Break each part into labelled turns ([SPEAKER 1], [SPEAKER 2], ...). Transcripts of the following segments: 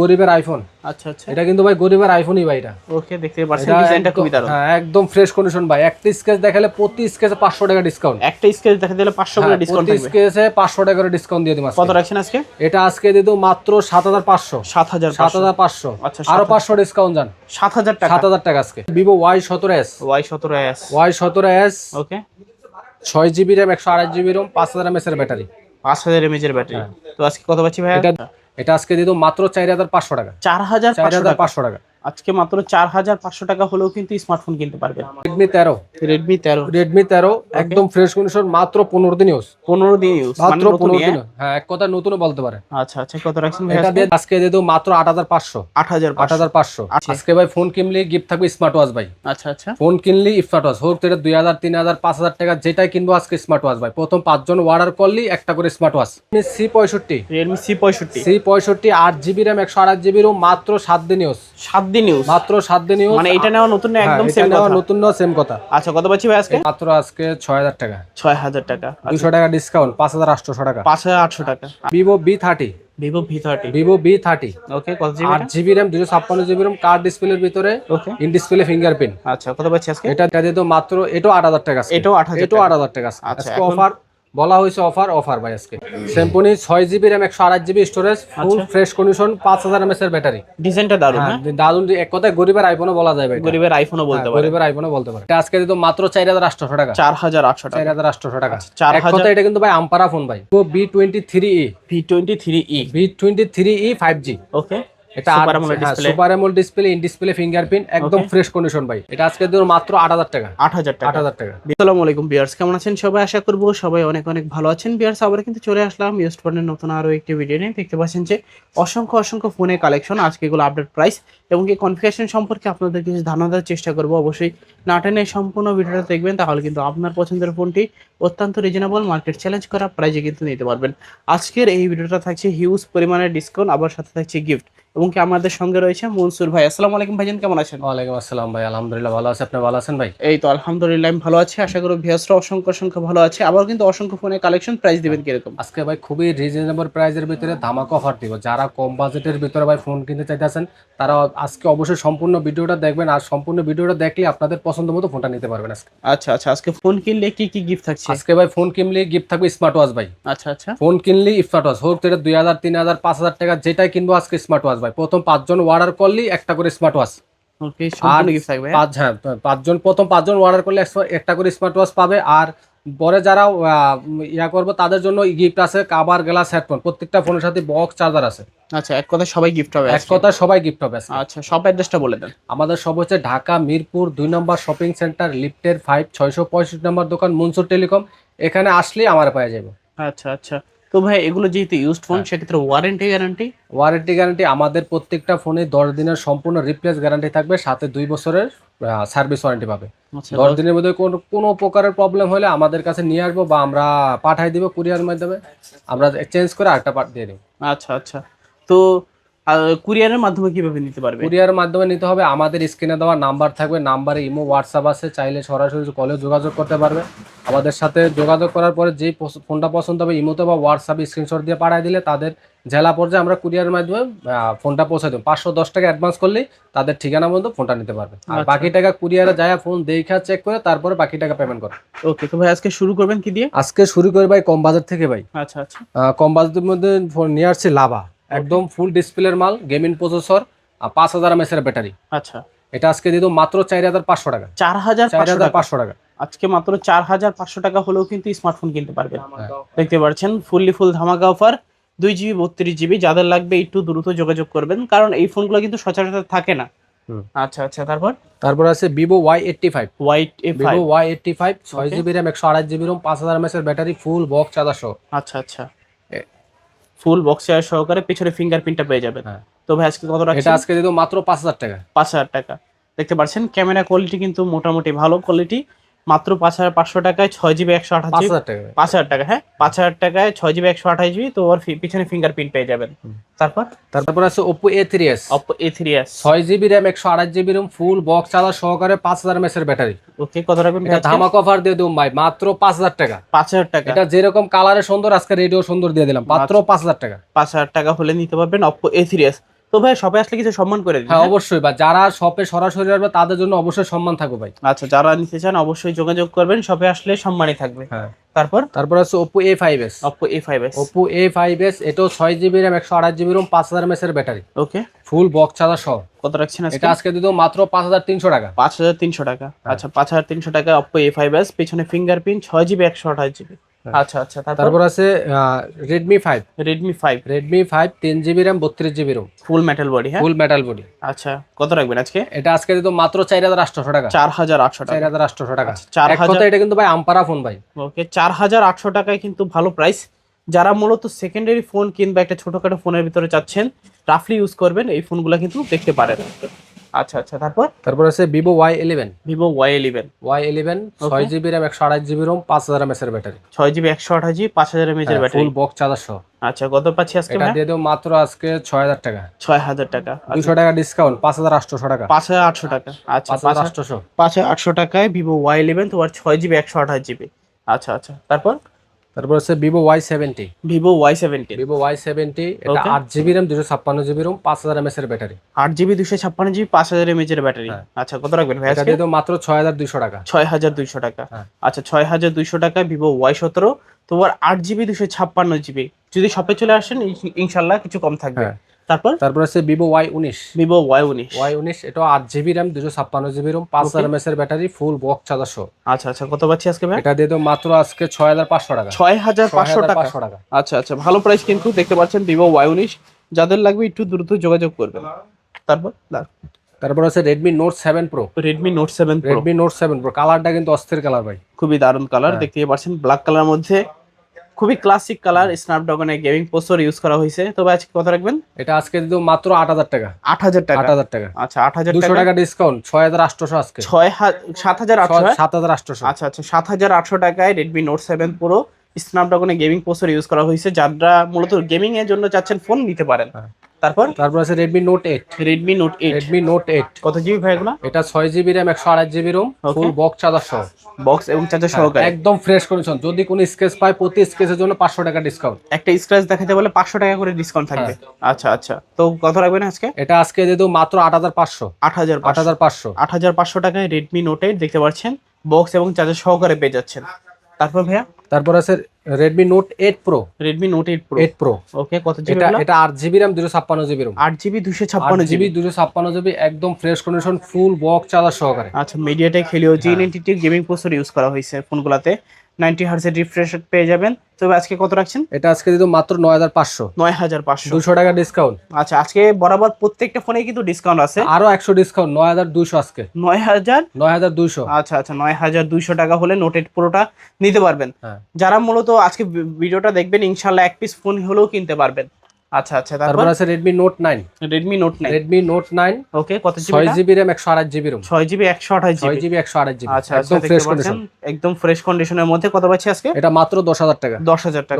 [SPEAKER 1] গরিবের আইফোন
[SPEAKER 2] আচ্ছা আচ্ছা।
[SPEAKER 1] এটা কিন্তু ভাই গরিবের আইফোনই ভাই এটা।
[SPEAKER 2] ওকে দেখতে পাচ্ছেন ডিজাইনটা খুবই দারুণ।
[SPEAKER 1] হ্যাঁ একদম ফ্রেশ কন্ডিশন ভাই। একটা স্কেচ দেখালে প্রতি স্কেচে পাঁচশো টাকা ডিসকাউন্ট
[SPEAKER 2] একটা স্কেচ দেখা দিলে 500 করে ডিসকাউন্ট
[SPEAKER 1] প্রতি স্কেচে পাঁচশো টাকা করে ডিসকাউন্ট দিয়ে দিই
[SPEAKER 2] কত রাখছেন আজকে?
[SPEAKER 1] এটা আজকে দিয়ে দেবো মাত্র সাত হাজার পাঁচশো।
[SPEAKER 2] 7000
[SPEAKER 1] সাত হাজার পাঁচশো।
[SPEAKER 2] আচ্ছা,
[SPEAKER 1] আরও
[SPEAKER 2] 7,000
[SPEAKER 1] পাঁচশো ডিসকাউন্ট যান।
[SPEAKER 2] 7000 টাকা।
[SPEAKER 1] সাত হাজার টাকা আজকে। এস
[SPEAKER 2] Y17s
[SPEAKER 1] ওয়াই সতেরো এস
[SPEAKER 2] ওকে।
[SPEAKER 1] ছয় জিবি র্যাম একশো আড়াই জিবি রোম পাঁচ হাজার এমএস এর ব্যাটারি
[SPEAKER 2] 5000 mAh এর ব্যাটারি তো আজকে কত পাচ্ছি ভাই
[SPEAKER 1] এটা এটা আজকে দিয়ে মাত্র চার হাজার পাঁচশো টাকা। চার
[SPEAKER 2] 4500
[SPEAKER 1] হাজার পাঁচশো টাকা।
[SPEAKER 2] আজকে মাত্র 4500 টাকা হলেও কিন্তু স্মার্টফোন কিনতে পারবেন।
[SPEAKER 1] রেডমি তেরো।
[SPEAKER 2] Redmi 13
[SPEAKER 1] রেডমি তেরো একদম ফ্রেশ কন্ডিশন মাত্র পনেরো দিন ইউজ
[SPEAKER 2] 15 দিন ইউজ
[SPEAKER 1] মাত্র
[SPEAKER 2] মাত্র
[SPEAKER 1] পনেরো দিন। হ্যাঁ এক কথা নতুনও বলতে পারে।
[SPEAKER 2] আচ্ছা আচ্ছা কত রাখছেন
[SPEAKER 1] এটা দিয়ে আজকে দিয়ে দেবো মাত্র আট হাজার পাঁচশো।
[SPEAKER 2] 8500
[SPEAKER 1] আট হাজার পাঁচশো।
[SPEAKER 2] আচ্ছা।
[SPEAKER 1] আজকে ভাই ফোন কিনলে গিফট থাকবে স্মার্ট ওয়াচ ভাই।
[SPEAKER 2] আচ্ছা আচ্ছা।
[SPEAKER 1] ফোন কিনলি স্মার্ট ওয়াচ হোক এটা দুই হাজার তিন হাজার পাঁচ হাজার টাকা যেটাই কিনবো আজকে স্মার্ট ওয়াচ ভাই। প্রথম পাঁচজন অর্ডার করলি একটা করে স্মার্ট ওয়াচ রেডমি সি পঁয়ষট্টি।
[SPEAKER 2] Redmi C65
[SPEAKER 1] সি পঁয়ষট্টি আট জিবি র্যাম একশো আট জিবি রোম মাত্র সাত দিন ইউজ
[SPEAKER 2] 7 দিন ইউজ
[SPEAKER 1] মাত্র সাত দিন ইউজ
[SPEAKER 2] মানে এটা নেওয়া নতুন না একদম
[SPEAKER 1] হ্যাঁ,
[SPEAKER 2] সেম কথা?
[SPEAKER 1] নতুন নেওয়া সেম কথা।
[SPEAKER 2] আচ্ছা কত পাচ্ছি ভাই আজকে?
[SPEAKER 1] মাত্র আজকে ছয় হাজার টাকা।
[SPEAKER 2] 6000 টাকা।
[SPEAKER 1] দুশো টাকা ডিসকাউন্ট পাঁচ হাজার আটশোশো টাকা।
[SPEAKER 2] 5800 টাকা।
[SPEAKER 1] Vivo thirty
[SPEAKER 2] Vivo V30
[SPEAKER 1] Vivo V thirty
[SPEAKER 2] okay কত জিবি
[SPEAKER 1] আট জিবি র্যাম দুশো ছাপ্পান্ন জিবি র্যাম কার্ড ডিসপ্লের ভিতরে
[SPEAKER 2] ওকে
[SPEAKER 1] ইন ডিসপ্লে ফিঙ্গারপ্রিন্ট
[SPEAKER 2] আচ্ছা কত পাচ্ছি আজকে?
[SPEAKER 1] এটা দিয়ে তো মাত্র এটাও আট হাজার টাকা।
[SPEAKER 2] এটাও 8000
[SPEAKER 1] এটাও আট হাজার টাকা
[SPEAKER 2] আচ্ছা,
[SPEAKER 1] আজকে অফার বলা হয়েছে অফার অফার ভাই আজকে স্যাম্পনি ছয় জিবি র্যাম একশো আঠাশ GB storage full fresh condition পাঁচ হাজার এমএস এর ব্যাটারি
[SPEAKER 2] ডিজাইনটা
[SPEAKER 1] হ্যাঁ দারুণ এক কথায় গরিবের আইফোনও বলা যায় এটা।
[SPEAKER 2] গরিবের আইফোনও বলতে
[SPEAKER 1] হ্যাঁ,
[SPEAKER 2] পারে।
[SPEAKER 1] গরিবের আইফোনও বলতে পারে। আজকে দিত মাত্র চার হাজার আটশোশো টাকা।
[SPEAKER 2] 4800 টাকা।
[SPEAKER 1] চার হাজার আটশোশো টাকা।
[SPEAKER 2] চার
[SPEAKER 1] এক কথা এটা কিন্তু ভাই আম্পারা ফোন ভাই। V twenty three E
[SPEAKER 2] V23e
[SPEAKER 1] V twenty three E five G
[SPEAKER 2] okay
[SPEAKER 1] এটা। Super display in display fingerprint একদম ফ্রেশ কন্ডিশন ভাই। এটা আজকে দিন মাত্র আট হাজার টাকা।
[SPEAKER 2] 8000 টাকা। আসসালামু আলাইকুম কেমন আছেন সবাই? আশা করব সবাই অনেক অনেক ভালো আছেন। আবার কিন্তু চলে আসলাম ফোনের নতুন আরও একটি ভিডিও নিয়ে। দেখতে পাচ্ছেন যে অসংখ্য অসংখ্য ফোনের কালেকশন আজকে এগুলো আপডেট প্রাইস এবং কনফিগারেশন সম্পর্কে আপনাদের কিছু ধারণা দেওয়ার চেষ্টা করব। অবশ্যই না টেনে সম্পূর্ণ ভিডিওটা দেখবেন তাহলে কিন্তু আপনার পছন্দের ফোনটি অত্যন্ত রিজনেবল মার্কেট চ্যালেঞ্জ করা প্রাইজে কিন্তু নিতে পারবেন। আজকের এই ভিডিওটা থাকছে হিউজ পরিমাণের ডিসকাউন্ট আবার সাথে থাকছে গিফট এবং কি আমাদের সঙ্গে রয়েছে মনসুর ভাই। আসসালামু আলাইকুম ভাইজান কেমন আছেন?
[SPEAKER 1] ওয়ালাইকুম আসসালাম ভাই আলহামদুলিল্লাহ ভালো আছে আপনি ভালো আছেন ভাই?
[SPEAKER 2] এই তো আলহামদুলিল্লাহ আমি ভালো আছি। আশা করি ভিয়াসরা অসংখ্য অসংখ্য ভালো আছে। আবার কিন্তু অসংখ্য ফোনের কালেকশন প্রাইস দিবেন কীরকম?
[SPEAKER 1] আজকে ভাই খুবই রিজনেবল প্রাইসের ভিতরে ধামাকা অফার দিব। যারা কম বাজেটের ভিতরে ভাই ফোন কিনতে চাইতেছেন তারা আজকে অবশ্যই সম্পূর্ণ ভিডিওটা দেখবেন। আর সম্পূর্ণ ভিডিওটা দেখলে আপনাদের পছন্দ মতো ফোনটা নিতে পারবেন আজকে।
[SPEAKER 2] আচ্ছা আচ্ছা আজকে ফোন কিনলে কি কি গিফট থাকছে?
[SPEAKER 1] আজকে ভাই ফোন কিনলে গিফট থাকবে স্মার্ট ওয়াচ ভাই।
[SPEAKER 2] আচ্ছা আচ্ছা।
[SPEAKER 1] ফোন কিনলে স্মার্ট ওয়াচ হোক এটা দুই হাজার তিন হাজার পাঁচ হাজার টাকা যেটাই কিনবো আজকে স্মার্ট ওয়াচ ভাই। প্রথম পাঁচজন অর্ডার করলি একটা করে স্মার্ট ওয়াচ
[SPEAKER 2] হ্যাঁ?
[SPEAKER 1] পাঁচ হ্যাঁ পাঁচজন প্রথম পাঁচজন অর্ডার করলে একটা করে স্মার্ট ওয়াচ পাবে। আর পরে যারা ইয়া করব তাদের জন্য গিফট আছে কাবার গ্লাস হেডফোন প্রত্যেকটা ফোনের সাথে বক্স চার্জার আছে।
[SPEAKER 2] আচ্ছা এক কথা সবাই গিফট হবে
[SPEAKER 1] এক। কথা সবাই গিফট হবে
[SPEAKER 2] আচ্ছা সব অ্যাড্রেসটা বলে দেন।
[SPEAKER 1] আমাদের সব হচ্ছে ঢাকা মিরপুর দুই নম্বর শপিং সেন্টার লিফটের ফাইভ ছয়শো পঁয়ষট্টি নম্বর দোকান মনসুর টেলিকম এখানে আসলেই আমার পাওয়া যাবে।
[SPEAKER 2] আচ্ছা আচ্ছা। তো ভাই এগুলো যেহেতু ইউজড ফোন সেক্ষেত্রে ওয়ারেন্টি গ্যারান্টি
[SPEAKER 1] ওয়ারেন্টি গ্যারান্টি আমাদের প্রত্যেকটা ফোনে দশ দিনের সম্পূর্ণ রিপ্লেস গ্যারান্টি থাকবে সাথে দুই বছরের সার্ভিস ওয়ারেন্টি পাবে।
[SPEAKER 2] আচ্ছা
[SPEAKER 1] দশ দিনের মধ্যে কোনো কোনো প্রকারের প্রবলেম হলে আমাদের কাছে নিয়ে আসব বা আমরা পাঠাই দিব কুরিয়ার মাধ্যমে। আমরা চেঞ্জ করে আরেকটা পাঠ দিয়ে দিই
[SPEAKER 2] আচ্ছা আচ্ছা। তো কুরিয়ারের মাধ্যমে কীভাবে নিতে পারবে?
[SPEAKER 1] কুরিয়ার মাধ্যমে নিতে হবে আমাদের স্ক্রিনে দেওয়া নাম্বার থাকবে নাম্বারে ইমো হোয়াটসঅ্যাপ আছে চাইলে সরাসরি কলে যোগাযোগ করতে পারবে। আমাদের সাথে যোগাযোগ করার পরে যেই ফোনটা পছন্দ হবে ইমোতে বা হোয়াটসঅ্যাপে স্ক্রিনশট দিয়ে পাঠিয়ে দিলে তাদের জেলা পর্যায়ে আমরা কুরিয়ারের মাধ্যমে ফোনটা পৌঁছে দেবো। পাঁচশো দশ টাকা অ্যাডভান্স করলেই তাদের ঠিকানা পর্যন্ত ফোনটা নিতে পারবে। আর
[SPEAKER 2] আচ্ছা।
[SPEAKER 1] বাকি টাকা কুরিয়ারে যায় ফোন দেখা চেক করে তারপরে বাকি টাকা পেমেন্ট করে।
[SPEAKER 2] ওকে তো ভাই আজকে শুরু করবেন কি দিয়ে?
[SPEAKER 1] আজকে শুরু করি ভাই কম বাজার থেকে ভাই।
[SPEAKER 2] আচ্ছা আচ্ছা।
[SPEAKER 1] কম বাজেটের মধ্যে ফোন নিয়ে আসছে লাভা। একদম ফুল ডিসপ্লের মাল গেমিং প্রসেসর আর পাঁচ হাজার এমএস এর ব্যাটারি
[SPEAKER 2] আচ্ছা।
[SPEAKER 1] এটা আজকে দিয়ে মাত্র চার হাজার পাঁচশো টাকা।
[SPEAKER 2] চার হাজার
[SPEAKER 1] চার হাজার
[SPEAKER 2] টাকা
[SPEAKER 1] পাঁচশো টাকা।
[SPEAKER 2] আজকে মাত্র চার হাজার পাঁচশো টাকা হলেও কিন্তু স্মার্টফোন কিনতে পারবেন।
[SPEAKER 1] হ্যাঁ।
[SPEAKER 2] দেখতে পাচ্ছেন ফুললি ফুল ধামাকা অফার দুই জিবি বত্রিশ জিবি যাদের লাগবে একটু দ্রুত যোগাযোগ করবেন কারণ এই ফোনগুলো কিন্তু সচরাচর থাকে না। আচ্ছা আচ্ছা তারপর?
[SPEAKER 1] তারপর আছে Vivo Y eighty five
[SPEAKER 2] A
[SPEAKER 1] Vivo Y eighty five ছয় জিবি র্যাম একশো আড়াই জিবি রোম পাঁচ হাজার এমএস এর ব্যাটারি ফুল বক্স চার্জার সহ।
[SPEAKER 2] আচ্ছা আচ্ছা। ফুল বক্স চেয়ার সহকারে পিছনে ফিঙ্গারপ্রিন্টটা পেয়ে যাবেন।
[SPEAKER 1] হ্যাঁ।
[SPEAKER 2] তো ভাই আজকে কত
[SPEAKER 1] এটা
[SPEAKER 2] রাখছেন
[SPEAKER 1] আজকে যদি মাত্র পাঁচ হাজার টাকা।
[SPEAKER 2] পাঁচ হাজার টাকা। দেখতে পাচ্ছেন ক্যামেরা কোয়ালিটি কিন্তু মোটামুটি ভালো কোয়ালিটি মাত্র পাঁচ হাজার পাঁচশো টাকায় ছয় জিবি একশো আঠাশ
[SPEAKER 1] পাঁচ
[SPEAKER 2] জিবি।
[SPEAKER 1] হাজার টাকা
[SPEAKER 2] হ্যাঁ? পাঁচ হাজার টাকায় ছয় জিবি একশো আঠাশ জিবি তো ওর পিছনে ফিঙ্গারপ্রিন্ট পেয়ে যাবেন। তারপর?
[SPEAKER 1] তারপর আছে Oppo A three S
[SPEAKER 2] Oppo A three S
[SPEAKER 1] ছয় জিবি র্যাম একশো আড়াই GB ROM full box charger সহকারে পাঁচ হাজার এমএস এর ব্যাটারি
[SPEAKER 2] ওকে কত রাখবেন
[SPEAKER 1] এটা ধামাক অফার দিয়ে দেবো ভাই মাত্র পাঁচ হাজার টাকা।
[SPEAKER 2] পাঁচ হাজার টাকা।
[SPEAKER 1] এটা যেরকম কালারে সুন্দর আজকে রেডিও সুন্দর দিয়ে দিলাম মাত্র পাঁচ হাজার টাকা।
[SPEAKER 2] পাঁচ হাজার টাকা হলে নিতে পারবেন অপো এ থ্রি এস তো ভাই শপে আসলে কিছু সম্মান করে দিন
[SPEAKER 1] হ্যাঁ অবশ্যই। বা যারা শপে সরাসরি আসবে তাদের জন্য অবশ্যই সম্মান থাকবে ভাই।
[SPEAKER 2] আচ্ছা যারা নিতে চান অবশ্যই যোগাযোগ করবেন শপে আসলে সম্মানই থাকবে।
[SPEAKER 1] হ্যাঁ।
[SPEAKER 2] তারপর?
[SPEAKER 1] তারপর আছে Oppo A five S
[SPEAKER 2] Oppo A five S
[SPEAKER 1] Oppo A five S এটাও ছয় জিবি র্যাম একশো আঠাশ জিবি রোম পাঁচ হাজার এমএস এর battery.
[SPEAKER 2] Okay
[SPEAKER 1] full box charger সহ
[SPEAKER 2] কত রাখছেন আজকে?
[SPEAKER 1] এটা আজকে দিত মাত্র পাঁচ হাজার তিনশো টাকা।
[SPEAKER 2] পাঁচ হাজার তিনশো টাকা।
[SPEAKER 1] হ্যাঁ।
[SPEAKER 2] আচ্ছা পাঁচ হাজার তিনশো টাকা অপো এ ফাইভ এস পিছনে ফিঙ্গারপ্রিন্ট ছয় জিবি একশো আঠাশ জিবি
[SPEAKER 1] হ্যাঁ।
[SPEAKER 2] আচ্ছা আচ্ছা তারপর?
[SPEAKER 1] আছে Redmi five
[SPEAKER 2] Redmi five
[SPEAKER 1] Redmi five তিন জিবি র্যাম বত্রিশ GB ROM
[SPEAKER 2] full metal body হ্যাঁ?
[SPEAKER 1] ফুল মেটাল বডি
[SPEAKER 2] আচ্ছা কত রাখবেন আজকে?
[SPEAKER 1] এটা আজকে দিত মাত্র চার হাজার আটশোশো টাকা।
[SPEAKER 2] চার হাজার আটশো
[SPEAKER 1] চার
[SPEAKER 2] টাকা
[SPEAKER 1] হাজার আটশোশো টাকা।
[SPEAKER 2] চার
[SPEAKER 1] এক
[SPEAKER 2] হাজার-
[SPEAKER 1] এটা কিন্তু ভাই আমপারা ফোন ভাই।
[SPEAKER 2] ওকে চার হাজার আটশো টাকায় কিন্তু ভালো প্রাইস যারা মূলত সেকেন্ডারি ফোন কিংবা একটা ছোটখাটো ফোনের ভিতরে চাচ্ছেন রাফলি ইউজ করবেন এই ফোনগুলো কিন্তু দেখতে পারেন। আচ্ছা আচ্ছা তারপর?
[SPEAKER 1] তারপর আছে Vivo Y eleven
[SPEAKER 2] Vivo Y eleven
[SPEAKER 1] Y eleven ছয় জিবি র্যাম একশো আঠাশ জিবি রোম পাঁচ হাজার এমএস এর ব্যাটারি
[SPEAKER 2] ছয় জিবি একশো আঠাশ জিবি পাঁচ হাজার এমএচ এর ব্যাটারি
[SPEAKER 1] ফুল বক্স চার্জার সহ
[SPEAKER 2] আচ্ছা কত পাচ্ছি আজকে
[SPEAKER 1] এটা দিয়ে দেবো মাত্র আজকে ছয় হাজার টাকা।
[SPEAKER 2] ছয় হাজার টাকা। আচ্ছা,
[SPEAKER 1] দুশো টাকা ডিসকাউন্ট পাঁচ হাজার আটশোশো টাকা।
[SPEAKER 2] পাঁচ হাজার আটশো টাকা। আচ্ছা
[SPEAKER 1] পাঁচ হাজার আটশোশো।
[SPEAKER 2] পাঁচ হাজার আটশো টাকায় ভিভো ওয়াই ইলেভেন তোমার ছয় জিবি একশো আঠাশ জিবি আচ্ছা আচ্ছা তারপর?
[SPEAKER 1] তারপর আছে Vivo Y seventy
[SPEAKER 2] Vivo Y seventy
[SPEAKER 1] Vivo Y seventy এটা. আট জিবি র্যাম দুশো ছাপ্পান্ন জিবি রোম পাঁচ হাজার এমএস এর ব্যাটারি।
[SPEAKER 2] আট জিবি দুশো ছাপ্পান্ন জিবি পাঁচ হাজার এমএস এর ব্যাটারি।
[SPEAKER 1] হ্যাঁ।
[SPEAKER 2] আচ্ছা কত রাখবেন ভাই
[SPEAKER 1] এটা দিয়ে মাত্র ছয় হাজার দুইশো টাকা।
[SPEAKER 2] ছয় হাজার দুইশো টাকা।
[SPEAKER 1] হ্যাঁ।
[SPEAKER 2] আচ্ছা ছয় হাজার দুইশো টাকা ভিভো ওয়াই সতেরো। তোমার আট জিবি দুশো ছাপ্পান্ন জিবি যদি শপে চলে আসেন ইন- ইনশাল্লাহ কিছু কম থাকবে।
[SPEAKER 1] হ্যাঁ।
[SPEAKER 2] তারপর?
[SPEAKER 1] তারপর আছে ভিভো ওয়াই উনিশ।
[SPEAKER 2] ভিভো ওয়াই উনিশ।
[SPEAKER 1] ওয়াই উনিশ এটা আট জিবি র্যাম দুশো ছাপ্পান্ন জিবি রোম পাঁচ হাজার এমএস এর ব্যাটারি ফুল বক্স সহ
[SPEAKER 2] আচ্ছা আচ্ছা কত পাচ্ছি আজকে ভাই?
[SPEAKER 1] এটা দিয়ে দেবো মাত্র আজকে ছয় হাজার পাঁচশো টাকা।
[SPEAKER 2] ছয় হাজার পাঁচশো টাকা।
[SPEAKER 1] টাকা।
[SPEAKER 2] আচ্ছা আচ্ছা ভালো প্রাইস কিন্তু দেখতে পাচ্ছেন ভিভো ওয়াই উনিশ। যাদের লাগবে একটু দ্রুত যোগাযোগ করবেন। তারপর?
[SPEAKER 1] তারপর আছে Redmi Note seven Pro
[SPEAKER 2] Redmi Note seven
[SPEAKER 1] Redmi Note seven Pro কালারটা কিন্তু অস্থির কালার ভাই।
[SPEAKER 2] খুবই দারুণ কালার
[SPEAKER 1] হ্যাঁ।
[SPEAKER 2] দেখতে পাচ্ছেন। ব্ল্যাক কালার মধ্যে খুবই ক্লাসিক কালার স্ন্যাপড্রাগনে গেমিং প্রসেসর ইউজ করা হয়েছে। তবে আজকে কত রাখবেন?
[SPEAKER 1] এটা আজকে দিয়ে মাত্র আট হাজার টাকা।
[SPEAKER 2] আট হাজার টাকা?
[SPEAKER 1] আট হাজার টাকা।
[SPEAKER 2] আচ্ছা 8000 টাকা
[SPEAKER 1] 200
[SPEAKER 2] টাকা।
[SPEAKER 1] ডিসকাউন্ট ছয় হাজার আটশোশো আজকে।
[SPEAKER 2] ছয় হা- সাত হাজার আটশো হ্যাঁ?
[SPEAKER 1] সাত হাজার আটশোশো
[SPEAKER 2] আচ্ছা আচ্ছা সাত হাজার আটশো টাকায় রেডমি নোট সেভেন প্রো স্ন্যাপড্রাগনে গেমিং প্রসেসর ইউজ করা হয়েছে। যারা মূলত গেমিং এর জন্য চাচ্ছেন ফোন নিতে পারেন।
[SPEAKER 1] হ্যাঁ।
[SPEAKER 2] তারপর?
[SPEAKER 1] তারপর আছে Redmi Note eight
[SPEAKER 2] Redmi Note eight
[SPEAKER 1] Redmi Note eight
[SPEAKER 2] কত জিবি ভাই এগুলো?
[SPEAKER 1] এটা ছয় জিবি র্যাম একশো আড়াই GB ROM. Full box charger সহ।
[SPEAKER 2] বক্স এবং চার্জার সহকারে?
[SPEAKER 1] একদম ফ্রেশ কন্ডিশন যদি কোনো স্কেচ পায় প্রতি স্কেচের জন্য পাঁচশো টাকা ডিসকাউন্ট
[SPEAKER 2] একটা স্ক্র্যাচ দেখাতে বলে পাঁচশো টাকা করে ডিসকাউন্ট থাকবে।
[SPEAKER 1] হ্যাঁ।
[SPEAKER 2] আচ্ছা আচ্ছা। তো কত রাখবেন আজকে?
[SPEAKER 1] এটা আজকে দিয়ে দেবো মাত্র আট হাজার পাঁচশো।
[SPEAKER 2] আট হাজার
[SPEAKER 1] আট হাজার পাঁচশো।
[SPEAKER 2] আট হাজার পাঁচশো টাকায় রেডমি নোট এইট দেখতে পাচ্ছেন। বক্স এবং চার্জার সহকারে পেয়ে যাচ্ছেন। তারপর ভাইয়া?
[SPEAKER 1] তারপর আছে Redmi Note eight Pro
[SPEAKER 2] Redmi Note eight Pro
[SPEAKER 1] eight Pro
[SPEAKER 2] okay কত জিবি
[SPEAKER 1] এটা এটা আট জিবি RAM দুশো ছাপ্পান্ন জিবি RAM
[SPEAKER 2] 8 জিবি দুশো
[SPEAKER 1] আট
[SPEAKER 2] ছাপ্পান্ন
[SPEAKER 1] জিবি
[SPEAKER 2] জিবি
[SPEAKER 1] দুশো ছাপ্পান্ন জিবি একদম fresh condition full box charger সহকারে।
[SPEAKER 2] আচ্ছা MediaTek Helio জি
[SPEAKER 1] হ্যাঁ।
[SPEAKER 2] নাইনটি গেমিং প্রসেসর ইউজ করা হয়েছে ফোনগুলোতে নাইনটি হার্সের রিফ্রেশ পেয়ে যাবেন। তবে আজকে কত রাখছেন?
[SPEAKER 1] এটা আজকে দিয়ে মাত্র নয় হাজার পাঁচশো।
[SPEAKER 2] নয় হাজার পাঁচশো।
[SPEAKER 1] দুশো টাকা ডিসকাউন্ট
[SPEAKER 2] আচ্ছা আজকে বরাবর প্রত্যেকটা ফোনে কিন্তু ডিসকাউন্ট আছে।
[SPEAKER 1] আরও একশো ডিসকাউন্ট নয় হাজার দুশো আজকে।
[SPEAKER 2] নয় হাজার?
[SPEAKER 1] নয় হাজার দুশো
[SPEAKER 2] আচ্ছা আচ্ছা নয় হাজার দুশো টাকা হলে নোট পুরোটা প্রোটা নিতে পারবেন।
[SPEAKER 1] হ্যাঁ।
[SPEAKER 2] যারা মূলত আজকে ভিডিওটা দেখবেন ইনশাল্লাহ এক পিস ফোন হলেও কিনতে পারবেন। আচ্ছা আচ্ছা তারপর?
[SPEAKER 1] আছে
[SPEAKER 2] ওকে কত জিবি
[SPEAKER 1] জিবি জিবি
[SPEAKER 2] জিবি আচ্ছা
[SPEAKER 1] একদম ফ্রেশ কন্ডিশন
[SPEAKER 2] একদম ফ্রেশ কন্ডিশনের মধ্যে কত পাচ্ছি আজকে?
[SPEAKER 1] এটা মাত্র দশ হাজার টাকা।
[SPEAKER 2] দশ হাজার টাকা।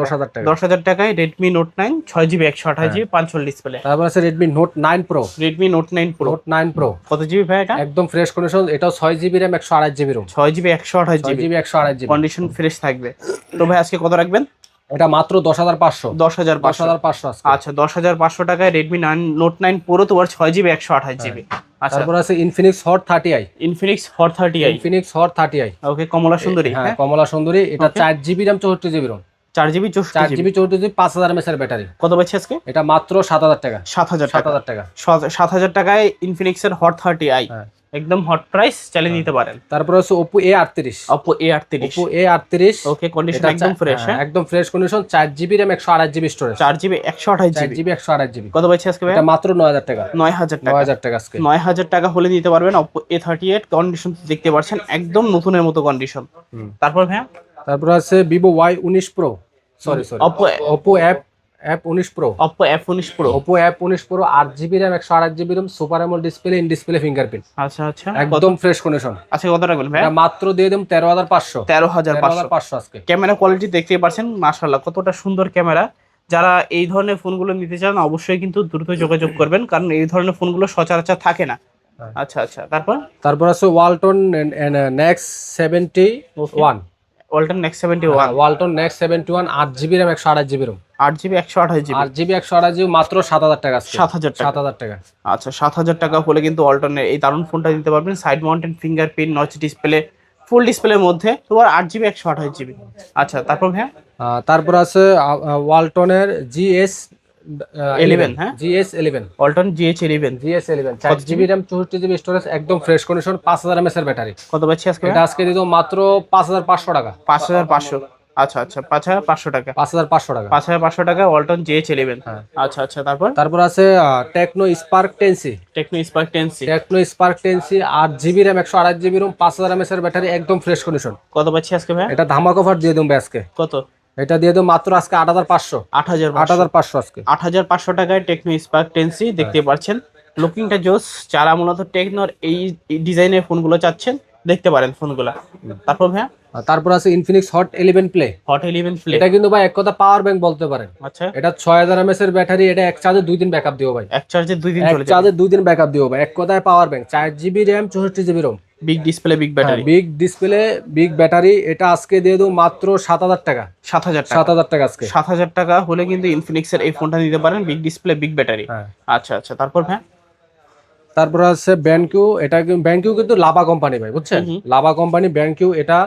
[SPEAKER 2] টাকায় রেডমি নোট নাইন ছয় জিবি আঠাশ
[SPEAKER 1] হ্যাঁ।
[SPEAKER 2] জিবি ডিসপ্লে
[SPEAKER 1] তারপর আছে Redmi Note nine Pro
[SPEAKER 2] Redmi Note nine Pro
[SPEAKER 1] Note nine Pro
[SPEAKER 2] কত জিবি ভাই এটা?
[SPEAKER 1] একদম ফ্রেশ কন্ডিশন ছয় জিবি জিবি রোম
[SPEAKER 2] ছয় জিবি একশো আঠাশ
[SPEAKER 1] ছয়
[SPEAKER 2] জিবি
[SPEAKER 1] জিবি একশো আঠাশ জিবি
[SPEAKER 2] কন্ডিশন ফ্রেশ থাকবে। তো ভাই আজকে কত রাখবেন?
[SPEAKER 1] এটা মাত্র দশ হাজার পাঁচশো।
[SPEAKER 2] দশ হাজার পাঁচশো।
[SPEAKER 1] হাজার পাঁচশো
[SPEAKER 2] আচ্ছা দশ হাজার পাঁচশো টাকায় Redmi nine Note nine Pro তোমার ছয় জিবি একশো আঠাশ জিবি আচ্ছা।
[SPEAKER 1] তারপর আছে Infinix Hot thirty I
[SPEAKER 2] Infinix four thirty I
[SPEAKER 1] Infinix Hot thirty I
[SPEAKER 2] okay কমলা সুন্দরী
[SPEAKER 1] হ্যাঁ
[SPEAKER 2] হ্যাঁ?
[SPEAKER 1] কমলা সুন্দরী। এটা চার জিবি র্যাম চৌষট্টি জিবি রোম
[SPEAKER 2] চার জিবি
[SPEAKER 1] চার
[SPEAKER 2] জিবি
[SPEAKER 1] চৌষট্টি জিবি পাঁচ হাজার এমএসআর ব্যাটারি
[SPEAKER 2] কত পাচ্ছি আজকে?
[SPEAKER 1] এটা মাত্র সাত হাজার টাকা।
[SPEAKER 2] সাত হাজার
[SPEAKER 1] সাত হাজার টাকা।
[SPEAKER 2] সাত- হাজার টাকায় ইনফিনিক্স এর হট থার্টি আই
[SPEAKER 1] হ্যাঁ।
[SPEAKER 2] একদম হট প্রাইস চালিয়ে নিতে পারেন।
[SPEAKER 1] তারপর আছে
[SPEAKER 2] অপো এ আটত্রিশ।
[SPEAKER 1] ওপো এ আটত্রিশ।
[SPEAKER 2] ওকে কন্ডিশন একদম ফ্রেশ হ্যাঁ
[SPEAKER 1] একদম ফ্রেশ কন্ডিশন চার জিবি র্যাম একশো আঠাশ জিবি স্টোরেজ
[SPEAKER 2] চার জিবি একশো আঠাশ
[SPEAKER 1] চার
[SPEAKER 2] জিবি
[SPEAKER 1] জিবি একশো আঠাশ জিবি
[SPEAKER 2] কত পাচ্ছি আজকে ভাই?
[SPEAKER 1] এটা মাত্র নয় হাজার টাকা।
[SPEAKER 2] নয় হাজার
[SPEAKER 1] নয়
[SPEAKER 2] টাকা
[SPEAKER 1] হাজার টাকা আজকে।
[SPEAKER 2] নয় হাজার টাকা হলে নিতে পারবেন থার্টি এইট কন্ডিশন দেখতে পাচ্ছেন একদম নতুনের মতো কন্ডিশন। তারপর ভাইয়া?
[SPEAKER 1] তারপর আছে ভিভো ওয়াই উনিশ Pro sorry sorry
[SPEAKER 2] Oppo
[SPEAKER 1] Oppo F F উনিশ প্রো
[SPEAKER 2] অপো এফ উনিশ প্রো
[SPEAKER 1] ওপো অ্যাপ উনিশ প্রো আট জিবি র্যাম একশো আঠাশ GB RAM super AMOLED display in display fingerprint
[SPEAKER 2] আচ্ছা আচ্ছা।
[SPEAKER 1] একদম ফ্রেশ কন্ডিশন
[SPEAKER 2] আচ্ছা কত ভাই।
[SPEAKER 1] এটা মাত্র দিয়ে দিম তেরো হাজার পাঁচশো।
[SPEAKER 2] তেরো হাজার পাঁচশো।
[SPEAKER 1] আজকে।
[SPEAKER 2] ক্যামেরা কোয়ালিটি দেখতে পাচ্ছেন মাশাল্লাহ কতটা সুন্দর ক্যামেরা যারা এই ধরনের ফোনগুলো নিতে চান অবশ্যই কিন্তু দ্রুত যোগাযোগ করবেন কারণ এই ধরনের ফোনগুলো সচরাচর থাকে না।
[SPEAKER 1] হ্যাঁ।
[SPEAKER 2] আচ্ছা আচ্ছা তারপর?
[SPEAKER 1] তারপর আছে Walton Next seventy one
[SPEAKER 2] Walton Next seventy one
[SPEAKER 1] Walton Next seventy one আট জিবি র্যাম একশো আঠাশ জিবি রোম
[SPEAKER 2] আট জিবি একশো আঠাশ জিবি।
[SPEAKER 1] আট জিবি একশো আঠাশ জিবি মাত্র সাত হাজার টাকা
[SPEAKER 2] সাত হাজার
[SPEAKER 1] সাত হাজার টাকা।
[SPEAKER 2] আচ্ছা সাত হাজার টাকা হলে কিন্তু অল্টনের এই দারুণ ফোনটা নিতে পারবেন। Side mounted fingerprint notch display full ডিসপ্লের মধ্যে তোমার আট জিবি একশো আঠাশ জিবি। আচ্ছা তারপর
[SPEAKER 1] আহ, তারপর আছে ওয়ালটনের জিএস
[SPEAKER 2] 11, হ্যাঁ?
[SPEAKER 1] GS eleven
[SPEAKER 2] Walton GH eleven
[SPEAKER 1] GS eleven চার জিবি র্যাম চৌষট্টি জিবি স্টোরেজ একদম ফ্রেশ কন্ডিশন পাঁচ হাজার এমএস এর ব্যাটারি
[SPEAKER 2] কত পাচ্ছি আজকে?
[SPEAKER 1] আজকে দিত মাত্র পাঁচ হাজার পাঁচশো টাকা।
[SPEAKER 2] পাঁচ হাজার পাঁচশো। আচ্ছা আচ্ছা পাঁচ হাজার পাঁচশো টাকা।
[SPEAKER 1] পাঁচ হাজার পাঁচশো টাকা।
[SPEAKER 2] পাঁচ হাজার পাঁচশো টাকা অল্টন জিএইচ ইলেভেন
[SPEAKER 1] হ্যাঁ।
[SPEAKER 2] আচ্ছা আচ্ছা তারপর?
[SPEAKER 1] তারপর আছে Tecno Spark ten C
[SPEAKER 2] Tecno Spark ten C
[SPEAKER 1] Tecno Spark ten C আট জিবি র্যাম একশো আঠাশ জিবি রুম পাঁচ হাজার এমএস এর ব্যাটারি একদম ফ্রেশ কন্ডিশন
[SPEAKER 2] কত পাচ্ছি আজকে ভাইয়া
[SPEAKER 1] এটা ধামাক অফার দিয়ে দেবো আজকে।
[SPEAKER 2] কত?
[SPEAKER 1] এটা দিয়ে দেবো মাত্র আজকে আট হাজার পাঁচশো।
[SPEAKER 2] আট হাজার
[SPEAKER 1] আট হাজার পাঁচশো আজকে।
[SPEAKER 2] আট হাজার পাঁচশো টাকায় টেকনো স্পার্ক টেন সি দেখতে পাচ্ছেন। লুকিংটা জোস। যারা মূলত টেকনোর এই ডিজাইনের ফোনগুলো চাচ্ছেন দেখতে পারেন ফোনগুলো। তারপর ভাইয়া?
[SPEAKER 1] আর তারপর আছে Infinix Hot eleven Play
[SPEAKER 2] Hot eleven Play
[SPEAKER 1] এটা কিন্তু ভাই এক কথা পাওয়ার ব্যাংক বলতে পারেন।
[SPEAKER 2] আচ্ছা।
[SPEAKER 1] এটা ছয় হাজার এমএস এর ব্যাটারি এটা এক চার্জে দুই দিন ব্যাকআপ দিও ভাই।
[SPEAKER 2] এক চার্জে দুই দিন
[SPEAKER 1] এক
[SPEAKER 2] চলে যাবে
[SPEAKER 1] চার্জে দুই দিন ব্যাকআপ দিও ভাই। এক কথায় পাওয়ার ব্যাংক চার জিবি র্যাম চৌষট্টি GB ROM
[SPEAKER 2] big display big battery
[SPEAKER 1] big display big battery এটা আজকে দিয়ে দেবো মাত্র সাত হাজার টাকা।
[SPEAKER 2] সাত হাজার টাকা।
[SPEAKER 1] সাত হাজার টাকা আজকে।
[SPEAKER 2] সাত হাজার টাকা হলে কিন্তু ইনফিনিক্স এর এই ফোনটা নিতে পারেন। বিগ ডিসপ্লে বিগ ব্যাটারি
[SPEAKER 1] হ্যাঁ।
[SPEAKER 2] আচ্ছা আচ্ছা। তারপর ভাই
[SPEAKER 1] তারপর আছে ব্যানকিউ এটা ব্যানকিউ কিন্তু লাভা কোম্পানি ভাই বুঝছেন? লাভা কোম্পানি ব্যানকিউ এটা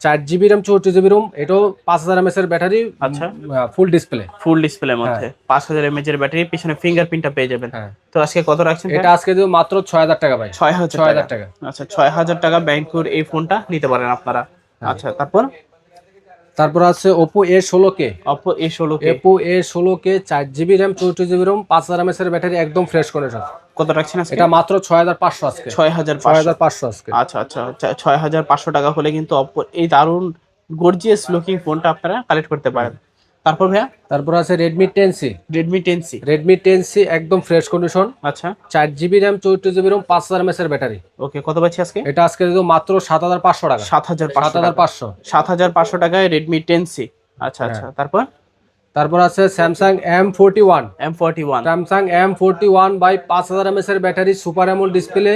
[SPEAKER 1] চার জিবি র্যাম চৌষট্টি জিবি রুম এটাও পাঁচ হাজার এমএস এর ব্যাটারি
[SPEAKER 2] আচ্ছা।
[SPEAKER 1] ফুল ডিসপ্লে
[SPEAKER 2] ফুল ডিসপ্লে মধ্যে। পাঁচ হাজার এমএচ এর ব্যাটারি পিছনে ফিঙ্গারপ্রিন্টটা পেয়ে যাবেন।
[SPEAKER 1] হ্যাঁ।
[SPEAKER 2] তো আজকে কত রাখছেন
[SPEAKER 1] এটা আজকে দেবো মাত্র ছয় হাজার টাকা ভাই।
[SPEAKER 2] ছয় হাজার
[SPEAKER 1] ছয় হাজার টাকা।
[SPEAKER 2] আচ্ছা ছয় হাজার টাকা ব্যাংকুর এই ফোনটা নিতে পারেন আপনারা।
[SPEAKER 1] হ্যাঁ।
[SPEAKER 2] আচ্ছা তারপর?
[SPEAKER 1] তারপর আছে ওপো এ ষোলো কে
[SPEAKER 2] অপো এ ষোলো কে
[SPEAKER 1] ওপো এ ষোলো কে চার জিবি র্যাম চৌষট্টি জিবি র্যাম পাঁচ হাজার এমএস এর ব্যাটারি একদম ফ্রেশ কন্ডিশন
[SPEAKER 2] কত রাখছেন আজকে?
[SPEAKER 1] এটা মাত্র ছয় হাজার পাঁচশো আজকে।
[SPEAKER 2] ছয় হাজার
[SPEAKER 1] ছয় হাজার পাঁচশো আজকে।
[SPEAKER 2] আচ্ছা আচ্ছা আচ্ছা, ছয় হাজার পাঁচশো টাকা হলে কিন্তু অপো এই দারুণ গর্জিয়াস লুকিং ফোনটা আপনারা কালেক্ট করতে পারেন। তারপর ভাইয়া?
[SPEAKER 1] তারপর আছে Redmi ten C
[SPEAKER 2] Redmi ten C
[SPEAKER 1] Redmi ten C একদম ফ্রেশ কন্ডিশন
[SPEAKER 2] আচ্ছা।
[SPEAKER 1] চার জিবি র্যাম চৌষট্টি জিবি রুম পাঁচ হাজার এমএস এর ব্যাটারি
[SPEAKER 2] ওকে কত পাচ্ছি আজকে?
[SPEAKER 1] এটা আজকে দেবো মাত্র সাত হাজার পাঁচশো টাকা।
[SPEAKER 2] সাত হাজার
[SPEAKER 1] সাত হাজার পাঁচশো।
[SPEAKER 2] সাত হাজার পাঁচশো টাকায় রেডমি টেন সি আচ্ছা আচ্ছা।
[SPEAKER 1] হ্যাঁ।
[SPEAKER 2] তারপর?
[SPEAKER 1] তারপর আছে Samsung M forty one
[SPEAKER 2] M forty one
[SPEAKER 1] Samsung M forty one by পাঁচ হাজার এমএস এর ব্যাটারি সুপার অ্যামোল ডিসপ্লে.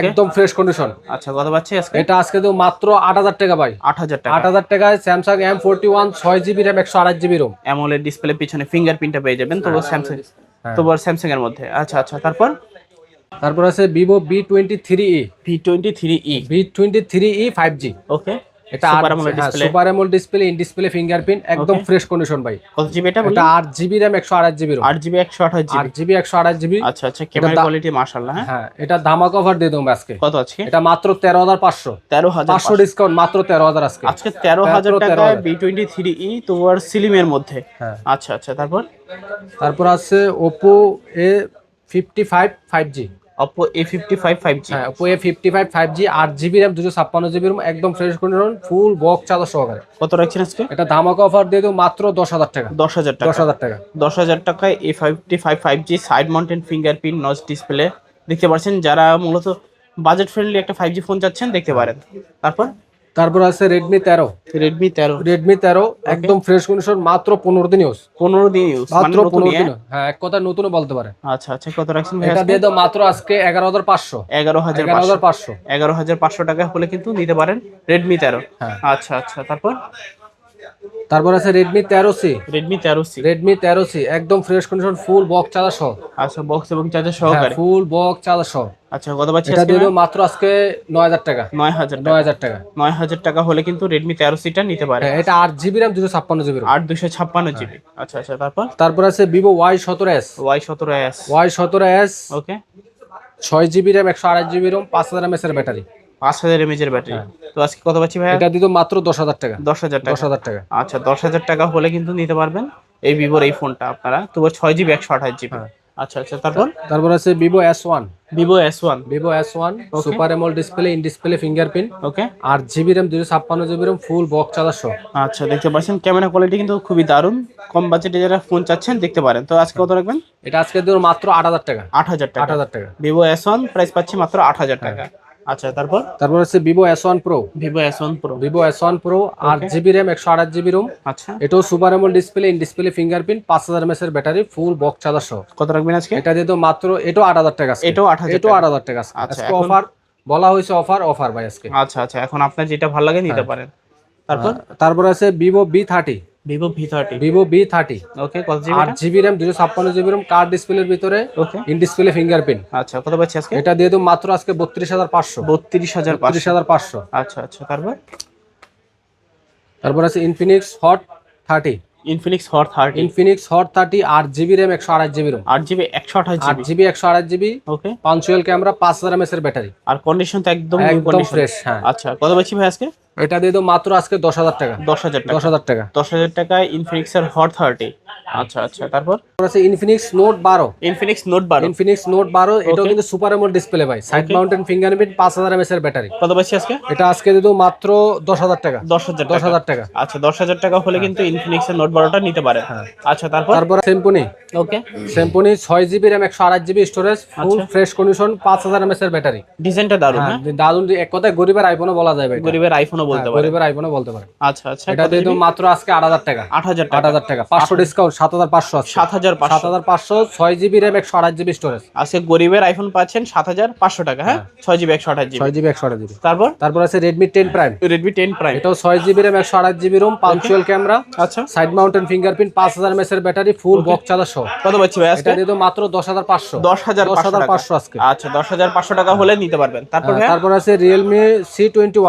[SPEAKER 1] একদম ফ্রেশ কন্ডিশন
[SPEAKER 2] আচ্ছা কত পাচ্ছি আজকে?
[SPEAKER 1] এটা আজকে তো মাত্র আট হাজার টাকা ভাই।
[SPEAKER 2] আট হাজার টাকা।
[SPEAKER 1] আট হাজার টাকায় ছয় জিবি র্যাম একশো আঠাশ জিবি রোম
[SPEAKER 2] ডিসপ্লে পিছনে ফিঙ্গারপ্রিন্টটা পেয়ে যাবেন তবু Samsung
[SPEAKER 1] তো
[SPEAKER 2] তবু Samsung এর মধ্যে। আচ্ছা আচ্ছা তারপর?
[SPEAKER 1] তারপর আছে twenty three E five G
[SPEAKER 2] okay
[SPEAKER 1] এটা super AMOLED display in display fingerprint একদম ফ্রেশ কন্ডিশন ভাই।
[SPEAKER 2] কত জিবি এটা
[SPEAKER 1] এটা 8 GB RAM 128 GB RAM
[SPEAKER 2] 8 GB
[SPEAKER 1] 128
[SPEAKER 2] GB
[SPEAKER 1] 8 GB 128 GB
[SPEAKER 2] আচ্ছা আচ্ছা ক্যামেরা কোয়ালিটি মাশাআল্লাহ হ্যাঁ।,
[SPEAKER 1] হ্যাঁ। এটা ধামাকা অফার দিয়ে দেব আজকে।
[SPEAKER 2] কত আছে
[SPEAKER 1] এটা মাত্র
[SPEAKER 2] 13500
[SPEAKER 1] 13500 ডিসকাউন্ট মাত্র 13000 আজকে।
[SPEAKER 2] আজকে
[SPEAKER 1] 13000
[SPEAKER 2] টাকায় B23e তোমার সিলিমের মধ্যে।
[SPEAKER 1] হ্যাঁ।
[SPEAKER 2] আচ্ছা আচ্ছা তারপর?
[SPEAKER 1] তারপর আছে Oppo A55 5G Oppo five
[SPEAKER 2] 5G
[SPEAKER 1] হ্যাঁ Oppo A55 5G 8GB RAM 256GB RAM একদম fresh condition full box charger সহকারে।
[SPEAKER 2] কত রাখছেন আজকে?
[SPEAKER 1] এটা ধামাকা অফার দিয়ে দেবো মাত্র 10000 টাকা।
[SPEAKER 2] 10000 টাকা।
[SPEAKER 1] 10000 টাকা।
[SPEAKER 2] 10000 টাকায় A55 5G side mounted fingerprint notch display দেখতে পারছেন যারা মূলত বাজেট ফ্রেন্ডলি একটা ফাইভ জি ফোন চাচ্ছেন দেখতে পারেন। তারপর?
[SPEAKER 1] তারপর আছে রেডমি তেরো।
[SPEAKER 2] রেডমি তেরো।
[SPEAKER 1] রেডমি তেরো একদম ফ্রেশ কন্ডিশন মাত্র পনেরো দিন ইউজ
[SPEAKER 2] পনেরো দিন ইউজ
[SPEAKER 1] মাত্র পনেরো দিন। হ্যাঁ এক কথা নতুনও বলতে পারে।
[SPEAKER 2] আচ্ছা আচ্ছা কত রাখছেন
[SPEAKER 1] এটা দিয়ে দাও মাত্র আজকে এগারো হাজার পাঁচশো।
[SPEAKER 2] এগারো হাজার
[SPEAKER 1] এগারো হাজার পাঁচশো।
[SPEAKER 2] এগারো হাজার পাঁচশো টাকা হলে কিন্তু নিতে পারেন রেডমি তেরো।
[SPEAKER 1] হ্যাঁ।
[SPEAKER 2] আচ্ছা আচ্ছা তারপর?
[SPEAKER 1] তারপর আছে রেডমি তেরো সি
[SPEAKER 2] রেডমি তেরো সি
[SPEAKER 1] রেডমি তেরো সি একদম fresh condition full box charger সহ।
[SPEAKER 2] আচ্ছা বক্স এবং চার্জার সহকারে?
[SPEAKER 1] ফুল বক্স চার্জার সহ।
[SPEAKER 2] আচ্ছা কত পাচ্ছি
[SPEAKER 1] এটা দেবো মাত্র আজকে নয় হাজার টাকা।
[SPEAKER 2] নয় হাজার
[SPEAKER 1] নয় হাজার টাকা।
[SPEAKER 2] নয় হাজার টাকা হলে কিন্তু রেডমি তেরো সিটা নিতে পারে।
[SPEAKER 1] হ্যাঁ এটা আট জিবি র্যাম দুশো ছাপ্পান্ন জিবি
[SPEAKER 2] আট দুশো ছাপ্পান্ন জিবি আচ্ছা আচ্ছা তারপর?
[SPEAKER 1] তারপর আছে এস
[SPEAKER 2] ওয়াই সতেরো এস ওকে
[SPEAKER 1] ছয় জিবি র্যাম একশো আড়াই জিবি রোম পাঁচ হাজার এমএস এর ব্যাটারি
[SPEAKER 2] পাঁচ হাজার এমএজের ব্যাটারি তো আজকে কত পাচ্ছি ভাই
[SPEAKER 1] এটা দিত মাত্র দশ হাজার টাকা।
[SPEAKER 2] দশ হাজার
[SPEAKER 1] দশ হাজার টাকা।
[SPEAKER 2] আচ্ছা দশ হাজার টাকা হলে কিন্তু নিতে পারবেন এই ভিভোর এই ফোনটা আপনারা। তো ছয় জিবি একশো আঠাশ জিবি
[SPEAKER 1] হ্যাঁ।
[SPEAKER 2] আচ্ছা আচ্ছা তারপর?
[SPEAKER 1] তারপর আছে Vivo S one
[SPEAKER 2] Vivo S one
[SPEAKER 1] Vivo S one super AMOLED display in display fingerprint
[SPEAKER 2] okay
[SPEAKER 1] আট জিবি র্যাম দুশো ছাপ্পান্ন জিবি ফুল বক্স সহ
[SPEAKER 2] আচ্ছা দেখতে পাচ্ছেন ক্যামেরা কোয়ালিটি কিন্তু খুবই দারুণ। কম বাজেটে যারা ফোন চাচ্ছেন দেখতে পারেন। তো আজকে কত রাখবেন?
[SPEAKER 1] এটা আজকে দিন মাত্র আট হাজার টাকা।
[SPEAKER 2] আট হাজার টাকা।
[SPEAKER 1] আট হাজার টাকা।
[SPEAKER 2] ভিভো এস ওয়ান প্রাইস পাচ্ছি মাত্র আট হাজার টাকা। আচ্ছা তারপর?
[SPEAKER 1] তারপর আছে Vivo S one Pro
[SPEAKER 2] Vivo S one Pro
[SPEAKER 1] Vivo S one Pro আট জিবি র্যাম একশো আঠাশ জিবি রোম
[SPEAKER 2] আচ্ছা।
[SPEAKER 1] এটাও super AMOLED display in display fingerprint পাঁচ হাজার এমএস এর ব্যাটারি ফুল বক্স চার্জার সহ।
[SPEAKER 2] কত রাখবেন আজকে?
[SPEAKER 1] এটা দিয়ে তো মাত্র এটাও আট হাজার টাকা।
[SPEAKER 2] এটাও 8,000
[SPEAKER 1] এটাও আট হাজার টাকা আজকে।
[SPEAKER 2] আচ্ছা,
[SPEAKER 1] আজকে অফার বলা হয়েছে অফার অফার ভাই আজকে।
[SPEAKER 2] আচ্ছা আচ্ছা এখন আপনার যেটা ভালো লাগে নিতে পারেন। তারপর?
[SPEAKER 1] তারপর আছে Vivo V thirty
[SPEAKER 2] Vivo V thirty
[SPEAKER 1] Vivo V thirty
[SPEAKER 2] okay কত জিবি
[SPEAKER 1] আট জিবি র্যাম দুশো ছাপ্পান্ন জিবি র্যাম কার্ড ডিসপ্লের ভিতরে
[SPEAKER 2] ওকে
[SPEAKER 1] ইন ডিসপ্লে ফিঙ্গারপ্রিন্ট
[SPEAKER 2] আচ্ছা কত পাচ্ছি আজকে?
[SPEAKER 1] এটা দিয়ে দেবো মাত্র আজকে বত্রিশ হাজার পাঁচশো।
[SPEAKER 2] বত্রিশ হাজার
[SPEAKER 1] বত্রিশ হাজার পাঁচশো।
[SPEAKER 2] আচ্ছা আচ্ছা তারপর?
[SPEAKER 1] তারপর আছে Infinix Hot thirty
[SPEAKER 2] Infinix Hot thirty
[SPEAKER 1] Infinix Hot thirty আট জিবি র্যাম একশো আড়াই জিবি র্যাম
[SPEAKER 2] আট জিবি একশো আঠাশ
[SPEAKER 1] আট
[SPEAKER 2] জিবি
[SPEAKER 1] একশো আড়াই জিবি
[SPEAKER 2] ওকে
[SPEAKER 1] পাঞ্চুয়াল ক্যামেরা পাঁচ হাজার এমএস এর ব্যাটারি
[SPEAKER 2] আর কন্ডিশন তো একদম
[SPEAKER 1] একদম
[SPEAKER 2] কন্ডিশন
[SPEAKER 1] ফ্রেশ হ্যাঁ।
[SPEAKER 2] আচ্ছা কত পাচ্ছি ভাই আজকে?
[SPEAKER 1] এটা দিয়ে দেবো মাত্র আজকে দশ হাজার টাকা।
[SPEAKER 2] দশ হাজার টাকা।
[SPEAKER 1] দশ হাজার টাকা।
[SPEAKER 2] দশ হাজার টাকায় ইনফিনিক্স এর হট থার্টি আচ্ছা আচ্ছা তারপর?
[SPEAKER 1] আছে ইনফিনিক্স নোট বারো।
[SPEAKER 2] ইনফিনিক্স নোট বারো।
[SPEAKER 1] ইনফিনিক্স নোট বারো এটাও কিন্তু সুপার এমোল ডিসপ্লে ভাই। সাইড মাউন্টেন ফিঙ্গারপ্রিন্ট পাঁচ হাজার এমএস এর ব্যাটারি
[SPEAKER 2] কত পাচ্ছি আজকে?
[SPEAKER 1] এটা আজকে দিয়ে দেবো মাত্র দশ হাজার টাকা।
[SPEAKER 2] দশ হাজার
[SPEAKER 1] দশ
[SPEAKER 2] টাকা
[SPEAKER 1] হাজার টাকা।
[SPEAKER 2] আচ্ছা দশ হাজার টাকা হলে কিন্তু ইনফিনিক্স এর নোট বারোটা নিতে পারে
[SPEAKER 1] হ্যাঁ।
[SPEAKER 2] আচ্ছা তারপর?
[SPEAKER 1] তারপর সেম্পুনি
[SPEAKER 2] ওকে
[SPEAKER 1] সেম্পুনি ছয় জিবি র্যাম একশো আড়াই GB storage full fresh condition পাঁচ হাজার এমএস এর ব্যাটারি
[SPEAKER 2] ডিজাইনটা দারুণ
[SPEAKER 1] হ্যাঁ
[SPEAKER 2] হ্যাঁ?
[SPEAKER 1] দারুণ এক কথায় গরিবের আইফোনও বলা যায় ভাই।
[SPEAKER 2] গরিবের আইফোনও বলতে
[SPEAKER 1] হ্যাঁ,
[SPEAKER 2] পারে।
[SPEAKER 1] গরিবের আইফোনও বলতে পারে।
[SPEAKER 2] আচ্ছা আচ্ছা
[SPEAKER 1] এটা দিয়ে দেবো মাত্র আজকে আট হাজার টাকা।
[SPEAKER 2] আট হাজার
[SPEAKER 1] আট
[SPEAKER 2] টাকা
[SPEAKER 1] হাজার টাকা। পাঁচশো ডিসকাউন্ট সাত হাজার পাঁচশো আছে
[SPEAKER 2] সাত হাজার
[SPEAKER 1] সাত
[SPEAKER 2] পাঁচশো
[SPEAKER 1] হাজার পাঁচশো ছয় জিবি র্যাম একশো আড়াই জিবি স্টোরেজ
[SPEAKER 2] আজকে গরিবের আইফোন পাচ্ছেন সাত হাজার পাঁচশো টাকা হ্যাঁ? ছয় জিবি একশো আঠাশ জিবি
[SPEAKER 1] ছয় জিবি একশো আড়াই জিবি
[SPEAKER 2] তারপর?
[SPEAKER 1] তারপর আছে Redmi ten Prime
[SPEAKER 2] Redmi ten Prime
[SPEAKER 1] এটাও ছয় জিবি র্যাম একশো আড়াই জিবি রোম পাঞ্চুয়াল ক্যামেরা
[SPEAKER 2] আচ্ছা।
[SPEAKER 1] সাইড মাউন্টেন ফিঙ্গারপ্রিন্ট পাঁচ হাজার এমএস এর ব্যাটারি ফুল বক্স চার্জার সহ।
[SPEAKER 2] কত পাচ্ছি ভাই আজকে?
[SPEAKER 1] এটা দিয়ে দেবো মাত্র দশ হাজার পাঁচশো।
[SPEAKER 2] দশ হাজার
[SPEAKER 1] দশ হাজার পাঁচশো আজকে।
[SPEAKER 2] আচ্ছা দশ হাজার পাঁচশো টাকা হলে নিতে পারবেন। তারপর
[SPEAKER 1] হ্যাঁ, তারপর আছে Realme C twenty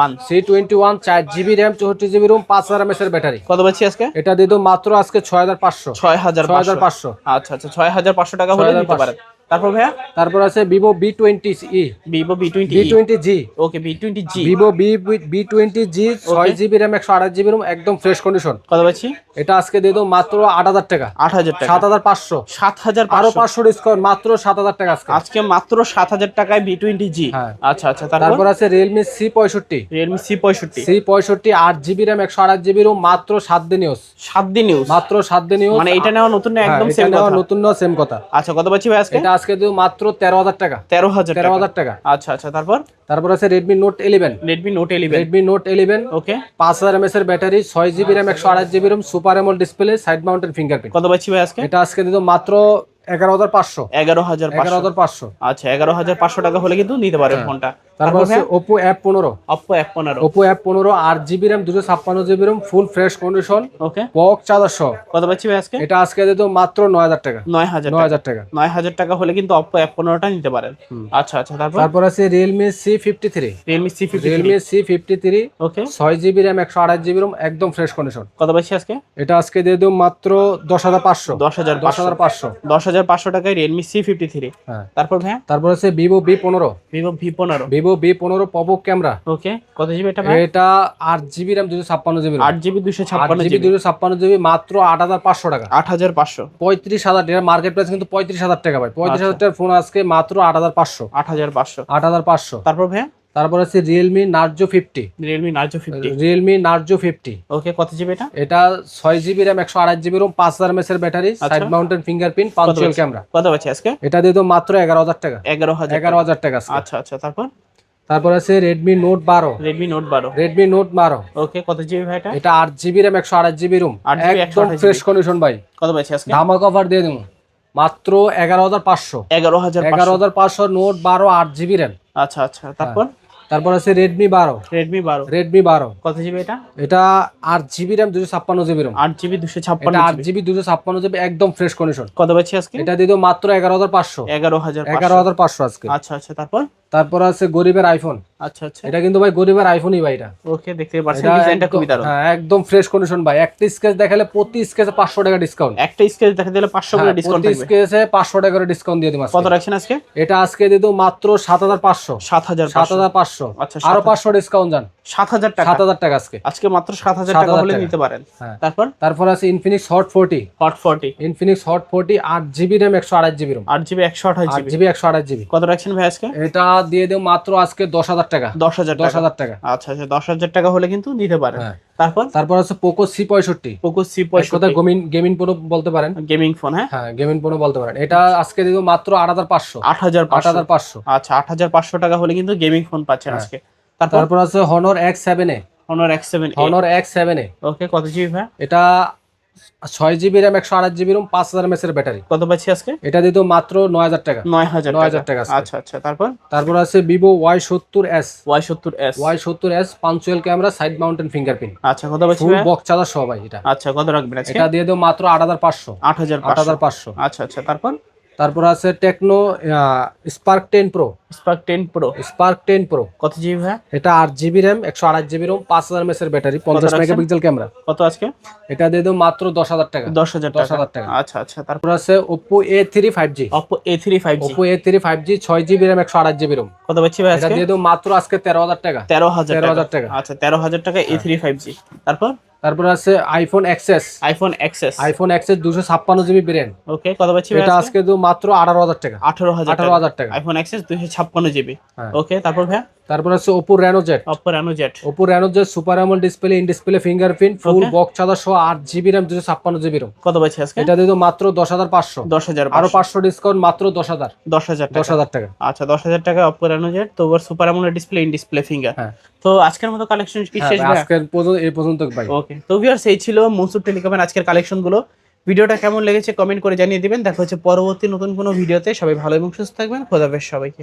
[SPEAKER 1] one
[SPEAKER 2] C twenty one
[SPEAKER 1] চার জিবি র্যাম চৌষট্টি জিবি রুম পাঁচ হাজার এমএস এর ব্যাটারি
[SPEAKER 2] কত পাচ্ছি আজকে?
[SPEAKER 1] এটা দিয়ে মাত্র আজকে ছয় হাজার পাঁচশো।
[SPEAKER 2] ছয় হাজার
[SPEAKER 1] ছয় হাজার পাঁচশো।
[SPEAKER 2] আচ্ছা আচ্ছা ছয় হাজার পাঁচশো টাকা হলে নিতে পারেন। তারপর ভাইয়া?
[SPEAKER 1] তারপর আছে Vivo V twenty E
[SPEAKER 2] Vivo V twenty
[SPEAKER 1] V twenty G
[SPEAKER 2] okay V twenty G
[SPEAKER 1] Vivo V V twenty G ছয় জিবি র্যাম একশো আঠাশ জিবি রোম একদম ফ্রেশ কন্ডিশন
[SPEAKER 2] কত পাচ্ছি?
[SPEAKER 1] এটা আজকে দিয়ে দেবো মাত্র আট হাজার টাকা।
[SPEAKER 2] আট হাজার টাকা।
[SPEAKER 1] সাত হাজার পাঁচশো।
[SPEAKER 2] সাত হাজার
[SPEAKER 1] আরও
[SPEAKER 2] পাঁচশো
[SPEAKER 1] ডিসকাউন্ট মাত্র সাত হাজার টাকা আজকে।
[SPEAKER 2] আজকে মাত্র সাত হাজার টাকায় বি টোয়েন্টি জি
[SPEAKER 1] হ্যাঁ।
[SPEAKER 2] আচ্ছা আচ্ছা তারপর?
[SPEAKER 1] আছে রিয়েলমি সি পঁয়ষট্টি।
[SPEAKER 2] রিয়েলমি সি পঁয়ষট্টি।
[SPEAKER 1] সি পঁয়ষট্টি আট জিবি র্যাম একশো আঠাশ জিবি রোম মাত্র সাত দিন ইউজ
[SPEAKER 2] সাত দিন ইউজ
[SPEAKER 1] মাত্র সাত দিন ইউজ
[SPEAKER 2] মানে এটা নেওয়া নতুন না একদম
[SPEAKER 1] হ্যাঁ,
[SPEAKER 2] সেম
[SPEAKER 1] নেওয়া
[SPEAKER 2] কথা।
[SPEAKER 1] নতুন নেওয়া সেম কথা।
[SPEAKER 2] আচ্ছা কত পাচ্ছি ভাই আজকে?
[SPEAKER 1] এটা আজকে দেবো মাত্র তেরো হাজার টাকা।
[SPEAKER 2] তেরো হাজার
[SPEAKER 1] তেরো হাজার টাকা।
[SPEAKER 2] আচ্ছা আচ্ছা তারপর?
[SPEAKER 1] তারপর আছে Redmi Note eleven
[SPEAKER 2] Redmi Note eleven
[SPEAKER 1] Redmi Note eleven
[SPEAKER 2] okay
[SPEAKER 1] পাঁচ হাজার এমএস এর ব্যাটারি ছয় জিবি র্যাম একশো আঠাশ GB ROM super AMOLED display side mounted fingerprint
[SPEAKER 2] কত পাচ্ছি ভাই আজকে?
[SPEAKER 1] এটা আজকে দিত মাত্র এগারো হাজার পাঁচশো।
[SPEAKER 2] এগারো হাজার
[SPEAKER 1] এগারো হাজার পাঁচশো।
[SPEAKER 2] আচ্ছা এগারো হাজার পাঁচশো টাকা হলে কিন্তু নিতে পারেন ফোনটা।
[SPEAKER 1] তারপর আছে ওপো অ্যাপ পনেরো। ওপো অ্যাপ আট জিবি র্যাম দুশো ছাপ্পান্ন GB RAM full fresh condition
[SPEAKER 2] okay কত পাচ্ছি আজকে?
[SPEAKER 1] এটা আজকে দিত মাত্র নয় হাজার টাকা।
[SPEAKER 2] নয় হাজার
[SPEAKER 1] নয়
[SPEAKER 2] টাকা
[SPEAKER 1] হাজার টাকা।
[SPEAKER 2] নয় হাজার টাকা হলে কিন্তু অপ্পো এফ পনেরোটা নিতে পারেন। আচ্ছা আচ্ছা তারপর?
[SPEAKER 1] তারপর আছে Realme C fifty three
[SPEAKER 2] Realme C fifty
[SPEAKER 1] Realme C fifty three
[SPEAKER 2] okay
[SPEAKER 1] ছয় জিবি র্যাম একশো আঠাশ জিবি রোম একদম ফ্রেশ কন্ডিশন
[SPEAKER 2] কত পাচ্ছি আজকে?
[SPEAKER 1] এটা আজকে দিয়ে দেবো মাত্র দশ হাজার পাঁচশো।
[SPEAKER 2] দশ হাজার
[SPEAKER 1] দশ হাজার পাঁচশো।
[SPEAKER 2] দশ হাজার পাঁচশো টাকায় রিয়েলমি সি ফিফটি থ্রি
[SPEAKER 1] হ্যাঁ।
[SPEAKER 2] তারপর ভাইয়া?
[SPEAKER 1] তারপর আছে ভিভো বি পনেরো।
[SPEAKER 2] ভিভো ভি পনেরো।
[SPEAKER 1] ভিভো বি পনেরো পপক ক্যামেরা
[SPEAKER 2] ওকে কত জিবি এটা
[SPEAKER 1] এটা আট জিবি র্যাম দুশো ছাপ্পান্ন জিবি
[SPEAKER 2] আট জিবি দুশো ছাপ্পান্ন
[SPEAKER 1] জিবি দুশো ছাপ্পান্ন জিবি মাত্র আট হাজার পাঁচশো টাকা।
[SPEAKER 2] আট হাজার পাঁচশো।
[SPEAKER 1] পঁয়ত্রিশ হাজার টাকা মার্কেট প্রাইস কিন্তু পঁয়ত্রিশ হাজার টাকা ভাই। পঁয়ত্রিশ হাজার টাকার ফোন আজকে মাত্র আট হাজার পাঁচশো।
[SPEAKER 2] আট হাজার পাঁচশো।
[SPEAKER 1] আট হাজার পাঁচশো।
[SPEAKER 2] তারপর ভাইয়া?
[SPEAKER 1] তারপর আছে Realme Narzo fifty
[SPEAKER 2] Realme Narzo fifty
[SPEAKER 1] Realme Narzo fifty
[SPEAKER 2] okay কত জিবি এটা?
[SPEAKER 1] এটা ছয় জিবি র্যাম একশো আড়াই জিবি রোম পাঁচ হাজার এমএস এর battery side mounted fingerprint punctual camera
[SPEAKER 2] কত পাচ্ছি আজকে?
[SPEAKER 1] এটা দিয়ে তো মাত্র এগারো হাজার টাকা।
[SPEAKER 2] এগারো হাজার
[SPEAKER 1] এগারো হাজার টাকা
[SPEAKER 2] আচ্ছা আচ্ছা তারপর?
[SPEAKER 1] তারপর আছে রেডমি নোট বারো।
[SPEAKER 2] রেডমি নোট বারো।
[SPEAKER 1] রেডমি নোট বারো।
[SPEAKER 2] ওকে কত জিবি ভাই এটা?
[SPEAKER 1] এটা আট জিবি র্যাম একশো জিবি রুম একদম ফ্রেশ কন্ডিশন ভাই।
[SPEAKER 2] কত পাচ্ছি আজকে?
[SPEAKER 1] ধামাক অফার দিয়ে দেবো মাত্র এগারো হাজার পাঁচশো।
[SPEAKER 2] এগারো হাজার
[SPEAKER 1] এগারো হাজার পাঁচশো নোট বারো আট জিবি র্যাম
[SPEAKER 2] আচ্ছা আচ্ছা তারপর?
[SPEAKER 1] তারপর আছে রেডমি বারো।
[SPEAKER 2] রেডমি বারো।
[SPEAKER 1] রেডমি বারো।
[SPEAKER 2] কত জিবি এটা?
[SPEAKER 1] এটা আট জিবি র্যাম দুশো ছাপ্পান্ন জিবি রুম
[SPEAKER 2] আট জিবি দুশো ছাপ্পান্ন
[SPEAKER 1] আট
[SPEAKER 2] জিবি
[SPEAKER 1] দুশো ছাপ্পান্ন জিবি একদম ফ্রেশ কন্ডিশন
[SPEAKER 2] কত পাচ্ছি আজকে?
[SPEAKER 1] এটা দিয়ে মাত্র এগারো হাজার পাঁচশো।
[SPEAKER 2] এগারো হাজার
[SPEAKER 1] এগারো হাজার পাঁচশো আজকে।
[SPEAKER 2] আচ্ছা আচ্ছা তারপর?
[SPEAKER 1] তারপর আছে গরিবের আইফোন
[SPEAKER 2] আচ্ছা আচ্ছা।
[SPEAKER 1] এটা কিন্তু ভাই গরিবের আইফোনই ভাই এটা।
[SPEAKER 2] ওকে দেখতে পাচ্ছেন ডিজাইনটা খুবই দারুণ।
[SPEAKER 1] হ্যাঁ একদম ফ্রেশ কন্ডিশন ভাই। একটা স্কেচ দেখালে প্রতি স্কেচে পাঁচশো টাকা ডিসকাউন্ট
[SPEAKER 2] একটা স্কেচ দেখা দিলে পাঁচশো করে ডিসকাউন্ট
[SPEAKER 1] প্রতি স্কেচে পাঁচশো টাকা করে ডিসকাউন্ট দিয়ে দিই
[SPEAKER 2] কত রাখছেন আজকে?
[SPEAKER 1] এটা আজকে দিয়ে দেবো মাত্র সাত হাজার পাঁচশো।
[SPEAKER 2] সাত হাজার
[SPEAKER 1] সাত হাজার পাঁচশো।
[SPEAKER 2] আচ্ছা,
[SPEAKER 1] আরও
[SPEAKER 2] 7,000
[SPEAKER 1] পাঁচশো ডিসকাউন্ট যান।
[SPEAKER 2] সাত হাজার টাকা।
[SPEAKER 1] সাত হাজার টাকা আজকে।
[SPEAKER 2] আজকে মাত্র সাত হাজার
[SPEAKER 1] 7,000
[SPEAKER 2] টাকা হলে নিতে পারেন।
[SPEAKER 1] হ্যাঁ।
[SPEAKER 2] তারপর?
[SPEAKER 1] তারপর আছে Infinix Hot forty
[SPEAKER 2] Hot forty
[SPEAKER 1] Infinix Hot forty আট জিবি র্যাম একশো আড়াই জিবি রুম
[SPEAKER 2] আট জিবি একশো আঠাশ
[SPEAKER 1] আট
[SPEAKER 2] জিবি
[SPEAKER 1] জিবি একশো আড়াই জিবি
[SPEAKER 2] কত রাখছেন ভাই আজকে?
[SPEAKER 1] এটা দিয়ে দেবো মাত্র আজকে দশ হাজার টাকা।
[SPEAKER 2] দশ হাজার
[SPEAKER 1] দশ হাজার টাকা।
[SPEAKER 2] আচ্ছা আচ্ছা দশ হাজার টাকা হলে কিন্তু নিতে পারেন।
[SPEAKER 1] হ্যাঁ।
[SPEAKER 2] তারপর?
[SPEAKER 1] তারপর আছে পোকো সি পঁয়ষট্টি।
[SPEAKER 2] পোকো সি
[SPEAKER 1] কথায় গেমিং গেমিং ফোনও বলতে পারেন।
[SPEAKER 2] গেমিং ফোন হ্যাঁ?
[SPEAKER 1] হ্যাঁ গেমিং ফোনও বলতে পারেন। এটা আজকে দিয়ে দেবো মাত্র আট হাজার পাঁচশো।
[SPEAKER 2] আট হাজার
[SPEAKER 1] আট হাজার পাঁচশো।
[SPEAKER 2] আচ্ছা আট হাজার পাঁচশো টাকা হলে কিন্তু গেমিং ফোন পাচ্ছেন
[SPEAKER 1] হ্যাঁ।
[SPEAKER 2] আজকে। তারপর?
[SPEAKER 1] আছে Honor X seven A
[SPEAKER 2] Honor X seven
[SPEAKER 1] Honor X seven A
[SPEAKER 2] okay কত জিবি ভাই?
[SPEAKER 1] এটা ছয় জিবি র্যাম একশো আট জিবি রুম পাঁচ হাজার এমএস এর ব্যাটারি।
[SPEAKER 2] কত পাচ্ছি আজকে?
[SPEAKER 1] এটা দিত মাত্র নয় হাজার টাকা।
[SPEAKER 2] নয় হাজার
[SPEAKER 1] নয় হাজার টাকা
[SPEAKER 2] আচ্ছা আচ্ছা তারপর?
[SPEAKER 1] তারপর আছে ভিভো ওয়াই সত্তর এস
[SPEAKER 2] ওয়াই সত্তর এস
[SPEAKER 1] ওয়াই সত্তর S punctual camera side mounted fingerprint
[SPEAKER 2] আচ্ছা কত পাচ্ছি
[SPEAKER 1] ফুল বক্স চার্জার সবাই এটা।
[SPEAKER 2] আচ্ছা কত রাখবেন
[SPEAKER 1] এটা দিয়ে দেবো মাত্র আট হাজার পাঁচশো।
[SPEAKER 2] আট হাজার
[SPEAKER 1] আট হাজার পাঁচশো।
[SPEAKER 2] আচ্ছা আচ্ছা তারপর?
[SPEAKER 1] তারপর আছে Tecno Spark ten Pro
[SPEAKER 2] Spark ten Pro
[SPEAKER 1] Spark ten Pro
[SPEAKER 2] কত জিবি ভাই?
[SPEAKER 1] এটা আট জিবি র্যাম একশো আট জিবি রোম পাঁচ হাজার এর ব্যাটারি পঞ্চাশ? Megapixel camera.
[SPEAKER 2] কত আজকে?
[SPEAKER 1] এটা দিয়ে দেবো মাত্র দশ হাজার টাকা।
[SPEAKER 2] দশ হাজার
[SPEAKER 1] দশ
[SPEAKER 2] টাকা
[SPEAKER 1] হাজার টাকা।
[SPEAKER 2] আচ্ছা আচ্ছা তারপর
[SPEAKER 1] আছে Oppo A three five G
[SPEAKER 2] Oppo A three five G
[SPEAKER 1] Oppo A three five G ছয় জিবি র্যাম একশো আট জিবি রোম
[SPEAKER 2] কত পাচ্ছি ভাই
[SPEAKER 1] এটা দিয়ে দেবো মাত্র আজকে তেরো হাজার টাকা।
[SPEAKER 2] তেরো হাজার
[SPEAKER 1] 13,000 টাকা।
[SPEAKER 2] আচ্ছা তেরো হাজার টাকা এ থ্রি ফাইভ জি তারপর?
[SPEAKER 1] তারপর আছে iPhone XS
[SPEAKER 2] iPhone XS
[SPEAKER 1] iPhone XS দুশো ছাপ্পান্ন জিবি ব্রেন
[SPEAKER 2] ওকে কত পাচ্ছি
[SPEAKER 1] এটা
[SPEAKER 2] আজকে?
[SPEAKER 1] দেবো মাত্র আঠারো হাজার টাকা।
[SPEAKER 2] আঠারো হাজার
[SPEAKER 1] আঠারো হাজার টাকা।
[SPEAKER 2] আইফোন এক্সেস দুইশো ছাপ্পান্ন জিবি।
[SPEAKER 1] হ্যাঁ।
[SPEAKER 2] ওকে তারপর ভাই
[SPEAKER 1] তারপর আছে Oppo Reno Z
[SPEAKER 2] Oppo Reno Z
[SPEAKER 1] Oppo Reno Z super AMOLED display in display fingerprint full box charger সহ আট জিবি র্যাম দুশো ছাপ্পান্ন জিবি রোম
[SPEAKER 2] কত পাচ্ছি আজকে?
[SPEAKER 1] এটা দিয়ে মাত্র দশ হাজার পাঁচশো।
[SPEAKER 2] দশ হাজার
[SPEAKER 1] আরও পাঁচশো। ডিসকাউন্ট মাত্র দশ হাজার।
[SPEAKER 2] দশ হাজার
[SPEAKER 1] দশ হাজার টাকা।
[SPEAKER 2] আচ্ছা দশ হাজার টাকা অপো রেনো জেট তো super AMOLED display in display finger
[SPEAKER 1] হ্যাঁ।
[SPEAKER 2] তো আজকের মতো কালেকশন কি
[SPEAKER 1] হ্যাঁ,
[SPEAKER 2] শেষ
[SPEAKER 1] আজকের পর্যন্ত এই পর্যন্ত ভাই।
[SPEAKER 2] ওকে তো ভিউয়ার্স এই ছিল মনসুর টেলিকমের আজকের কালেকশনগুলো ভিডিওটা কেমন লেগেছে কমেন্ট করে জানিয়ে দিবেন। দেখা হচ্ছে পরবর্তী নতুন কোনো ভিডিওতে। সবাই ভালো এবং সুস্থ থাকবেন। খোদাফেজ সবাইকে।